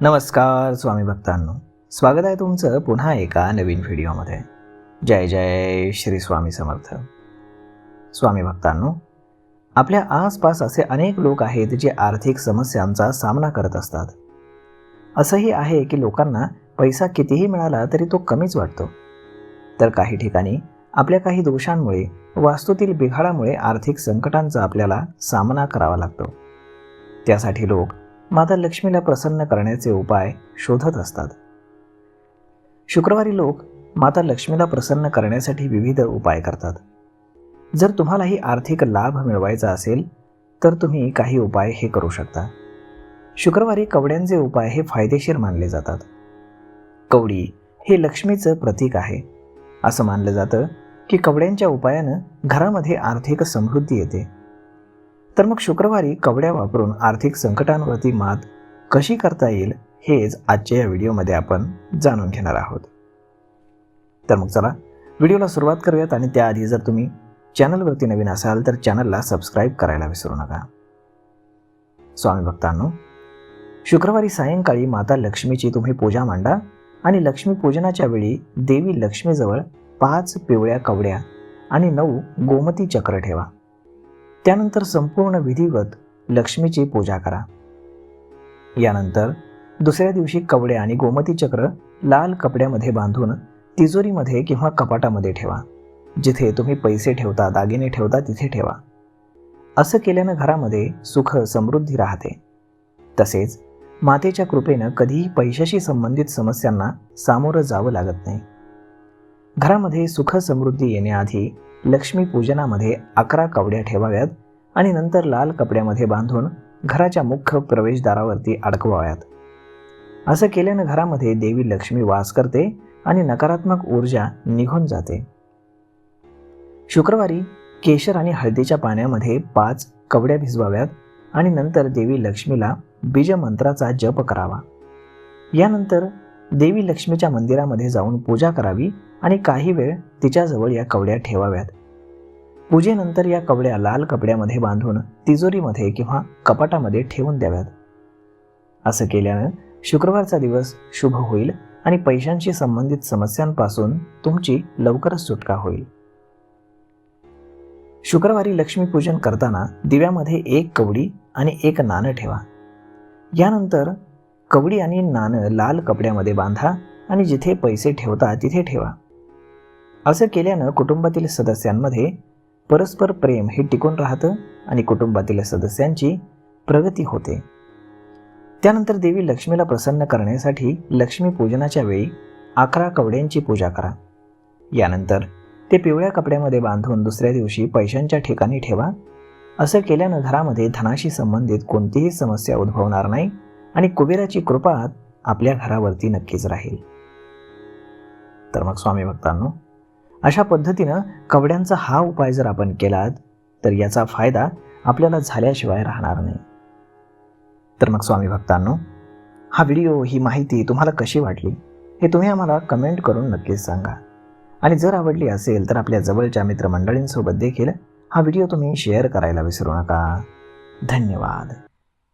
नमस्कार स्वामी भक्तांनो. स्वागत आहे तुमचं पुन्हा एका नवीन व्हिडिओमध्ये. जय जय श्री स्वामी समर्थ. स्वामी भक्तांनो आपल्या आसपास असे अनेक लोक आहेत जे आर्थिक समस्यांचा सामना करत असतात. असंही आहे की लोकांना पैसा कितीही मिळाला तरी तो कमीच वाटतो. तर काही ठिकाणी आपल्या काही दोषांमुळे वास्तूतील बिघाडामुळे आर्थिक संकटांचा आपल्याला सामना करावा लागतो. त्यासाठी लोक माता लक्ष्मीला प्रसन्न करण्याचे उपाय शोधत असतात. शुक्रवारी लोक माता लक्ष्मीला प्रसन्न करण्यासाठी विविध उपाय करतात. जर तुम्हालाही आर्थिक लाभ मिळवायचा असेल तर तुम्ही काही उपाय हे करू शकता. शुक्रवारी कवड्यांचे उपाय हे फायदेशीर मानले जातात. कवडी हे लक्ष्मीचं प्रतीक आहे. असं मानलं जातं की कवड्यांच्या उपायानं घरामध्ये आर्थिक समृद्धी येते. तर मग शुक्रवारी कवड्या वापरून आर्थिक संकटांवरती मात कशी करता येईल हेच आजच्या या व्हिडिओमध्ये आपण जाणून घेणार आहोत. तर मग चला व्हिडिओला सुरुवात करूयात आणि त्याआधी जर तुम्ही चॅनलवरती नवीन असाल तर चॅनलला सबस्क्राईब करायला विसरू नका. स्वामी भक्तांनो शुक्रवारी सायंकाळी माता लक्ष्मीची तुम्ही पूजा मांडा आणि लक्ष्मी पूजनाच्या वेळी देवी लक्ष्मीजवळ पाच पिवळ्या कवड्या आणि नऊ गोमती चक्र ठेवा. त्यानंतर संपूर्ण विधिवत लक्ष्मीची पूजा करा. यानंतर दुसऱ्या दिवशी कवडे आणि गोमती चक्र लाल कपड्यामध्ये बांधून तिजोरीमध्ये किंवा कपाटामध्ये ठेवा. जिथे तुम्ही पैसे ठेवता दागिने ठेवता तिथे ठेवा. असं केल्यानं घरामध्ये सुख समृद्धी राहते. तसेच मातेच्या कृपेनं कधीही पैशाशी संबंधित समस्यांना सामोरं जावं लागत नाही. घरामध्ये सुख समृद्धी येण्याआधी लक्ष्मी पूजनामध्ये अकरा कवड्या ठेवाव्यात आणि नंतर लाल कपड्यामध्ये बांधून घराच्या मुख्य प्रवेशद्वारावरती अडकवाव्यात. असं केल्यानं घरामध्ये देवी लक्ष्मी वास करते आणि नकारात्मक ऊर्जा निघून जाते. शुक्रवारी केशर आणि हळदीच्या पाण्यामध्ये पाच कवड्या भिजवाव्यात आणि नंतर देवी लक्ष्मीला बीजमंत्राचा जप करावा. यानंतर देवी लक्ष्मीच्या मंदिरामध्ये जाऊन पूजा करावी आणि काही वेळ तिच्याजवळ या कवड्या ठेवाव्यात. पूजेनंतर या कवड्या लाल कपड्यामध्ये बांधून तिजोरीमध्ये किंवा कपाटामध्ये ठेवून द्याव्यात. असं केल्यानं शुक्रवारचा दिवस शुभ होईल आणि पैशांशी संबंधित समस्यांपासून तुमची लवकरच सुटका होईल. शुक्रवारी लक्ष्मीपूजन करताना दिव्यामध्ये एक कवडी आणि एक नाणं ठेवा. यानंतर कवडी आणि नाणं लाल कपड्यामध्ये बांधा आणि जिथे पैसे ठेवता तिथे ठेवा. असं केल्यानं कुटुंबातील सदस्यांमध्ये परस्पर प्रेम हे टिकून राहतं आणि कुटुंबातील सदस्यांची प्रगती होते. त्यानंतर देवी लक्ष्मीला प्रसन्न करण्यासाठी लक्ष्मी पूजनाच्या वेळी अकरा कवड्यांची पूजा करा. यानंतर ते पिवळ्या कपड्यामध्ये बांधून दुसऱ्या दिवशी पैशांच्या ठिकाणी ठेवा. असं केल्यानं घरामध्ये धनाशी संबंधित कोणतीही समस्या उद्भवणार नाही आणि कुबेराची कृपा आपल्या घरावरती नक्कीच राहील. तर मग स्वामी भक्तांनो अशा पद्धतीनं कवड्यांचा हा उपाय जर आपण केलात तर याचा फायदा आपल्याला झाल्याशिवाय राहणार नाही. तर मग स्वामी भक्तांनो हा व्हिडिओ ही माहिती तुम्हाला कशी वाटली हे तुम्ही आम्हाला कमेंट करून नक्कीच सांगा. आणि जर आवडली असेल तर आपल्या जवळच्या मित्रमंडळींसोबत देखील हा व्हिडिओ तुम्ही शेअर करायला विसरू नका. धन्यवाद.